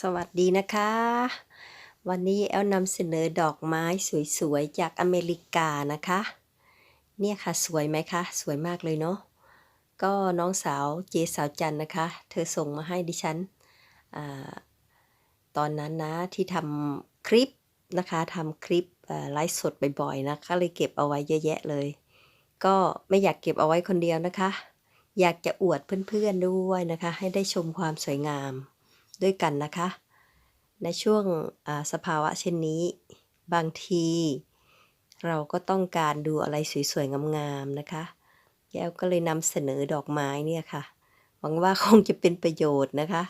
สวัสดีนะคะ วันนี้แอลนำเสนอดอกไม้สวยๆ จากอเมริกานะคะ เนี่ยค่ะสวยไหมคะ สวยมากเลยเนาะก็น้องสาวเจสาวจันนะคะ เธอส่งมาให้ดิฉันอตอนนั้นนะที่ทำคลิปนะคะทำคลิปไลฟ์สดบ่อยๆนะคะเลยเก็บเอาไว้เยอะแยะเลย ก็ไม่อยากเก็บเอาไว้คนเดียวนะคะ อยากจะอวดเพื่อนๆด้วยนะคะ ให้ได้ชมความสวยงาม ด้วยกันนะคะ ในช่วงสภาวะเช่นนี้ บางที เราก็ต้องการดูอะไรสวยๆ งามๆนะคะ แก้วก็เลยนำเสนอดอกไม้เนี่ยค่ะ หวังว่าคงจะเป็นประโยชน์นะคะ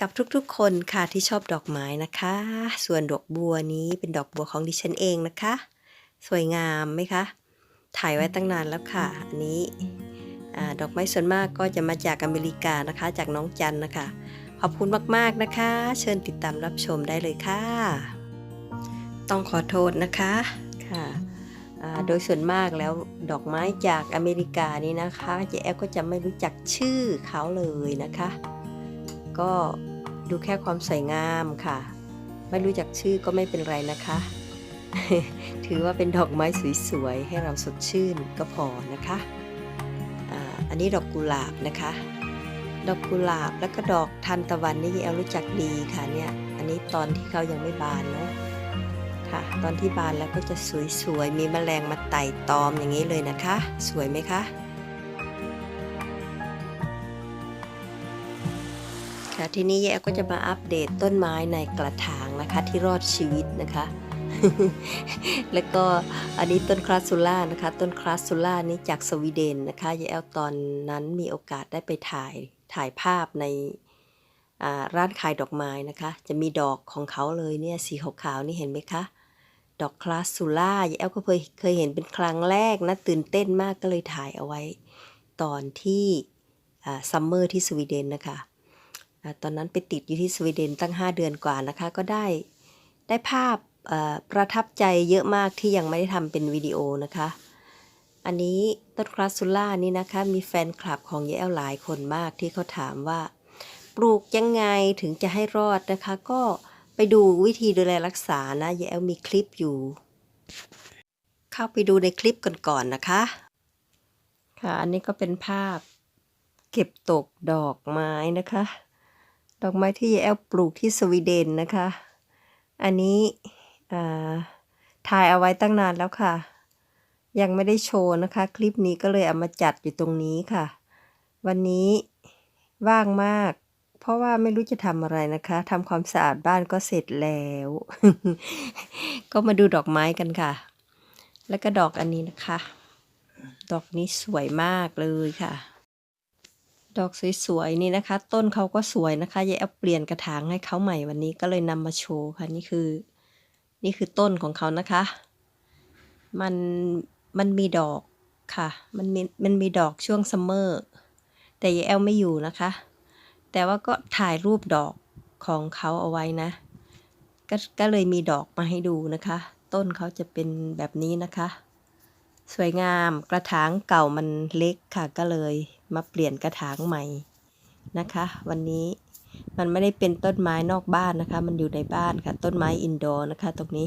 กับทุกๆ คนค่ะที่ชอบดอกไม้นะคะ ส่วนดอกบัวนี้เป็นดอกบัวของดิฉันเองนะคะ สวยงามไหมคะ ถ่ายไว้ตั้งนานแล้วค่ะ อันนี้อดอกไม้ส่วนมากก็จะมาจากอเมริกานะคะ จากน้องจันนะคะ ขอบคุณมากๆนะคะ เชิญติดตามรับชมได้เลยค่ะ ต้องขอโทษนะคะค่ะโดยส่วนมากแล้วดอกไม้จากอเมริกานี่นะคะเจ๊แอฟก็จะไม่รู้จักชื่อเขาเลยนะคะ ก็ดูแค่ความสวยงามค่ะ ไม่รู้จักชื่อก็ไม่เป็นไรนะคะ ถือว่าเป็นดอกไม้สวยๆให้เราสดชื่นก็พอนะคะอันนี้ดอกกุหลาบนะคะ ดอกกุหลาบแล้วก็ดอกทานตะวันนี่แอลรู้จักดีค่ะเนี่ย อันนี้ตอนที่เขายังไม่บานเนาะค่ะ ตอนที่บานแล้วก็จะสวยๆ มีแมลงมาไต่ตอมอย่างนี้เลยนะคะ สวยไหมคะค่ะทีนี้แอลก็จะมาอัปเดตต้นไม้ในกระถางนะคะที่รอดชีวิตนะคะ แล้วก็อันนี้ต้นคลาสซูล่านะคะ ต้นคลาสซูล่านี้จากสวีเดนนะคะยายแอลตอนนั้นมีโอกาสได้ไปถ่าย ถ่ายภาพในร้านขายดอกไม้นะคะ จะมีดอกของเขาเลยเนี่ยสีขาวๆนี่เห็นไหมคะ ดอกคลาสซูล่ายายแอลก็เคยเคยเห็นเป็นครั้งแรกนะตื่นเต้นมากก็เลยถ่ายเอาไว้ ตอนที่ซัมเมอร์ที่สวีเดนนะคะอาตอนนั้นไปติดอยู่ที่สวีเดนตั้ง 5 เดือนกว่านะคะ ก็ได้ได้ภาพประทับใจเยอะมากที่ยังไม่ได้ทำเป็นวิดีโอนะคะ อันนี้ต้นคลาสซูล่านี่นะคะ มีแฟนคลับของเยแอลหลายคนมากที่เขาถามว่า ปลูกยังไงถึงจะให้รอดนะคะ ก็ไปดูวิธีดูแลรักษานะเยแอลมีคลิปอยู่ เข้าไปดูในคลิปก่อนๆนะคะ ค่ะ อันนี้ก็เป็นภาพ เก็บตกดอกไม้นะคะ ดอกไม้ที่เยแอลปลูกที่สวีเดนนะคะ อันนี้อ่าถ่ายเอาไว้ตั้งนานแล้วค่ะ ยังไม่ได้โชว์นะคะ คลิปนี้ก็เลยเอามาจัดอยู่ตรงนี้ค่ะ วันนี้ว่างมาก เพราะว่าไม่รู้จะทำอะไรนะคะทำความสะอาดบ้านก็เสร็จแล้ว ก็มาดูดอกไม้กันค่ะ แล้วก็ดอกอันนี้นะคะ ดอกนี้สวยมากเลยค่ะ ดอกสวยๆนี่นะคะ ต้นเขาก็สวยนะคะยายเอาเปลี่ยนกระถางให้เขาใหม่วันนี้ก็เลยนำมาโชว์ค่ะนี่คือ นี่คือต้นของเขานะคะ มัน มันมีดอกค่ะ มันมีมันมีดอกช่วงซัมเมอร์แต่ยายแอลไม่อยู่นะคะ แต่ว่าก็ถ่ายรูปดอกของเขาเอาไว้นะก็ก็เลยมีดอกมาให้ดูนะคะ ต้นเขาจะเป็นแบบนี้นะคะ สวยงามกระถางเก่ามันเล็กค่ะ ก็เลยมาเปลี่ยนกระถางใหม่นะคะ วันนี้มันไม่ได้เป็นต้นไม้นอกบ้านนะคะ มันอยู่ในบ้านค่ะ ต้นไม้อินดอร์นะคะ ตรงนี้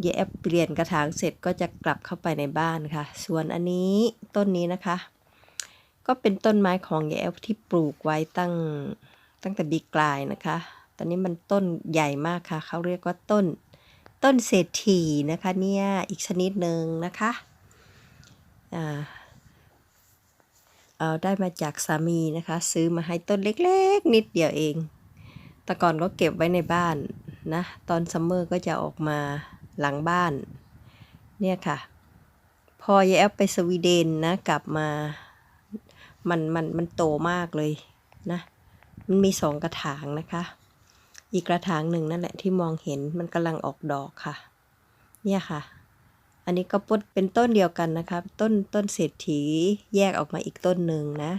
เยวแอปเปลี่ยนกระถางเสร็จก็จะกลับเข้าไปในบ้านค่ะ ส่วนอันนี้ต้นนี้นะคะ ก็เป็นต้นไม้ของยายแอปที่ปลูกไว้ตั้งตั้งแต่บีกลายนะคะ ตอนนี้มันต้นใหญ่มากค่ะ เขาเรียกว่าต้นต้นเศรษฐีนะคะเนี่ยอีกชนิดหนึ่งนะคะอ่าเอาได้มาจากสามีนะคะ ซื้อมาให้ต้นเล็กๆ นิดเดียวเอง แต่ก่อนก็เก็บไว้ในบ้านนะ ตอนซัมเมอร์ก็จะออกมา หลังบ้าน เนี่ยค่ะ พอยายแอปไปสวีเดนนะ กลับมา มันมันมันโตมากเลยนะ มันมีสองกระถางนะคะ อีกกระถางหนึ่งนั่นแหละที่มองเห็นมันกำลังออกดอกค่ะ เนี่ยค่ะ อันนี้ก็เป็นต้นเดียวกันนะคะ ต้นต้นเศรษฐีแยกออกมาอีกต้นหนึ่งนะ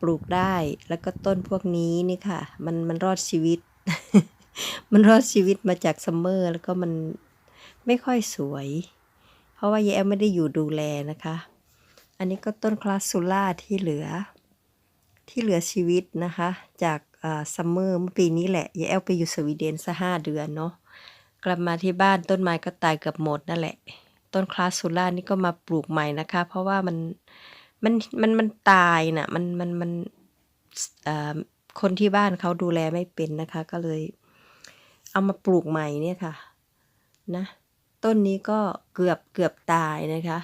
ปลูกได้แล้วก็ต้นพวกนี้นี่ค่ะ มันมันรอดชีวิตมันรอดชีวิตมาจากซัมเมอร์ แล้วก็มัน ไม่ค่อยสวย เพราะว่ายายแย่ไม่ได้อยู่ดูแลนะคะ อันนี้ก็ต้นคลาสซูล่าที่เหลือ ที่เหลือชีวิตนะคะ จากซัมเมอร์เมื่อปีนี้แหละยายแอลไปอยู่สวีเดนซะห้าเดือนเนาะกลับมาที่บ้านต้นไม้ก็ตายเกือบหมดนั่นแหละ ต้นคลาสซูล่านี่ก็มาปลูกใหม่นะคะ เพราะว่ามันมันมันมันตายน่ะมันมันมันคนที่บ้านเขาดูแลไม่เป็นนะคะ ก็เลย เอามาปลูกใหม่เนี่ยค่ะ นะ ต้นนี้ก็เกือบเกือบตายนะคะ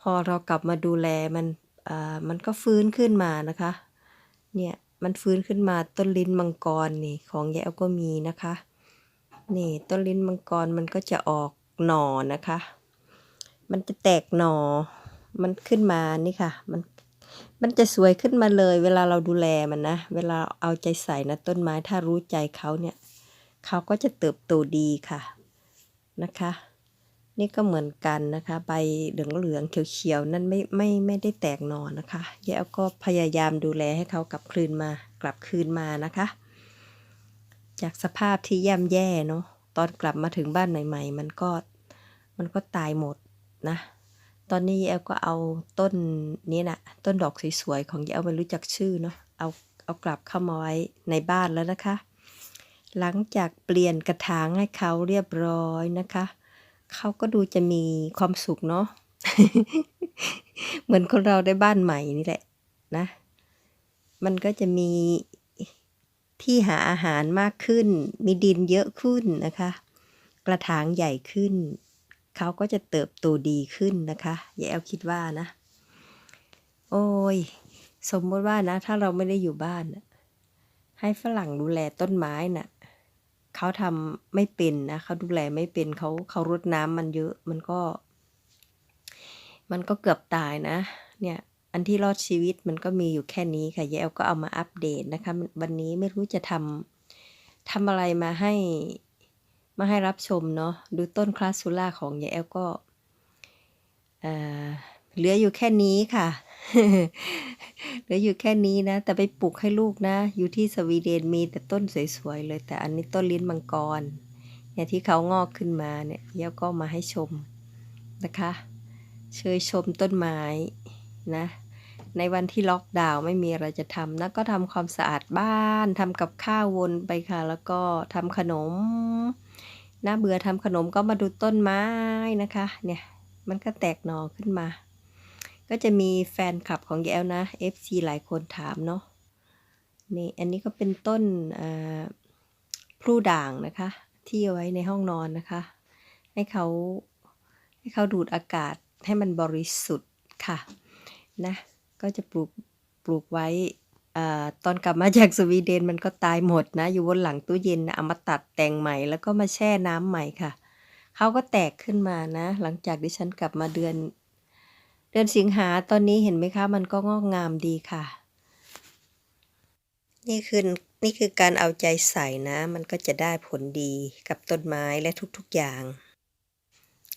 พอเรากลับมาดูแลมันอ่ามันก็ฟื้นขึ้นมานะคะ เนี่ยมันฟื้นขึ้นมาต้นลิ้นมังกรนี่ของยายแอลก็มีนะคะ นี่ต้นลิ้นมังกรมันก็จะออกหน่อนะคะ มันจะแตกหน่อ มันขึ้นมานี่ค่ะ มันมันจะสวยขึ้นมาเลย เวลาเราดูแลมันนะ เวลาเอาใจใส่นะต้นไม้ถ้ารู้ใจเขาเนี่ย เขาก็จะเติบโตดีค่ะนะคะ นี่ก็เหมือนกันนะคะ ใบเหลืองๆเขียวๆนั่นไม่ไม่ไม่ได้แตกหนอนะคะยายแอลก็พยายามดูแลให้เขากลับคืนมากลับคืนมานะคะ จากสภาพที่ย่ำแย่เนาะตอนกลับมาถึงบ้านใหม่ ๆ มันก็มันก็ตายหมดนะ ตอนนี้ยายแอลก็เอาต้นนี้นะต้นดอกสวยๆของยายแอลไม่รู้จักชื่อเนาะเอาเอากลับเข้ามาไว้ในบ้านแล้วนะคะ หลังจากเปลี่ยนกระถางให้เขาเรียบร้อยนะคะ เขาก็ดูจะมีความสุขเนาะเหมือนคนเราได้บ้านใหม่นี่แหละนะ มันก็จะมีที่หาอาหารมากขึ้น มีดินเยอะขึ้นนะคะ กระถางใหญ่ขึ้น เขาก็จะเติบโตดีขึ้นนะคะยายแอลคิดว่านะ โอ้ย สมมติว่านะ ถ้าเราไม่ได้อยู่บ้าน ให้ฝรั่งดูแลต้นไม้น่ะ เขาทำไม่เป็นนะเขาดูแลไม่เป็นเขาเขารดน้ำมันเยอะมันก็ มันก็เกือบตายนะ เนี่ย อันที่รอดชีวิตมันก็มีอยู่แค่นี้ค่ะยายแอลก็เอามาอัปเดตนะคะ วันนี้ไม่รู้จะทำทำอะไรมาให้มาให้รับชมเนาะดูต้นคลาสซูล่าของยายแอลก็อ่อ เหลืออยู่แค่นี้ค่ะเหลืออยู่แค่นี้นะ แต่ไปปลูกให้ลูกนะ อยู่ที่สวีเดนมีแต่ต้นสวยๆเลย แต่อันนี้ต้นลิ้นมังกร เนี่ยที่เขางอกขึ้นมาเนี่ยเดี๋ยวก็มาให้ชมนะคะ เชยชมต้นไม้นะ ในวันที่ล็อกดาวน์ไม่มีอะไรจะทำนะก็ทำความสะอาดบ้านทำกับข้าววนไปค่ะ แล้วก็ทำขนมน่าเบื่อทำขนมก็มาดูต้นไม้นะคะ เนี่ยมันก็แตกหน่อขึ้นมา ก็จะมีแฟนคลับของแยแอลนะ FC หลายคนถามเนาะนี่อันนี้ก็เป็นต้นพลูด่างนะคะ ที่เอาไว้ในห้องนอนนะคะ ให้เขาให้เขาดูดอากาศให้มันบริสุทธิ์ค่ะนะก็จะปลูกปลูกไว้อตอนกลับมาจากสวีเดนมันก็ตายหมดนะ อยู่บนหลังตู้เย็นนะเอามาตัดแต่งใหม่แล้วก็มาแช่น้ำใหม่ค่ะเขาก็แตกขึ้นมานะ หลังจากที่ฉันกลับมาเดือน ดือนสิงหาตอนนี้เห็นไหมคะ มันก็งอกงามดีค่ะ นี่คือนี่คือการเอาใจใส่นะ มันก็จะได้ผลดีกับต้นไม้และทุกๆอย่าง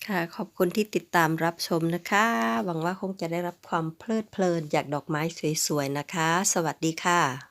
ค่ะขอบคุณที่ติดตามรับชมนะคะ หวังว่าคงจะได้รับความเพลิดเพลินจากดอกไม้สวยๆนะคะ สวัสดีค่ะ